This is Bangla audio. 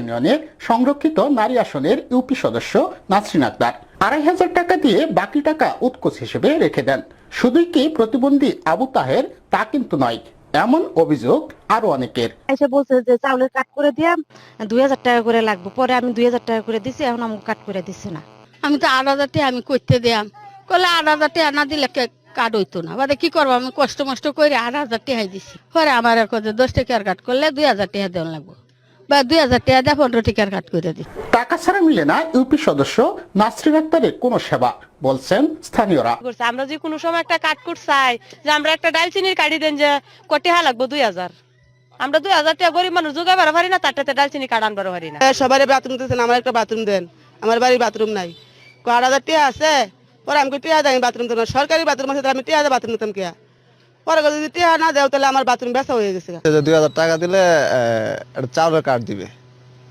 ইউনিয়নের সংরক্ষিত নারী আসনের ইউপি সদস্য নাসরিন আক্তার আড়াই হাজার টাকা দিয়ে বাকি টাকা উৎকোচ হিসেবে রেখে দেন। শুধুই কি প্রতিবন্ধী আবু তাহের তা কিন্তু নয় এমন অভিযোগ আরও অনেকের। এসে বলছে যে চাউলের কাট করে দিয়াম দুই হাজার টাকা করে লাগবে। পরে আমি দুই হাজার টাকা করে দিছি এখন আমাকে কাট করে দিচ্ছে না। আমি তো আট হাজার টাকা আমি করতে দিয়াম। করলে আট হাজার টাকা না দিলে কাট হইতো না। বাদে কি করব? আমি কষ্ট মষ্ট করে আট হাজার টাকাই দিছি। পরে আমার আর দশ টাকার কাট করলে দুই হাজার টাকা দেওয়া লাগবো। বা দুই হাজার টাকা দিয়ে পনেরো টাকার কাট করে দিই। টাকা ছাড়া মিলে না ইউপি সদস্য নাসরিন আক্তারের কোনো সেবা বলছেন স্থানীয়রা। আমরা যে কোনো সময় একটা কাট কুট চাই যে আমরা একটা ডাল চিনির কাটি দেন যে কটি হা লাগবো? দুই হাজার। আমরা দুই হাজার টাকা গরিব মানুষ যোগাবার পারি না তারটাতে ডাল চিনি কাট আনবার পারি না। সবারই বাথরুম দিতেছেন আমার একটা বাথরুম দেন। আমার বাড়ি বাথরুম নাই। আট হাজার টিয়া আছে? পরে আমি টিয়া দেয় আমি বাথরুম দেবো সরকারি বাথরুম আছে আমি টিয়া দিয়ে বাথরুম দিতাম কিয়া পরে যদি টিয়া না দেও তাহলে আমার বাথরুম বেচা হয়ে গেছে যে দুই হাজার টাকা দিলে আহ, একটা চাউলের কার্ড দিবে।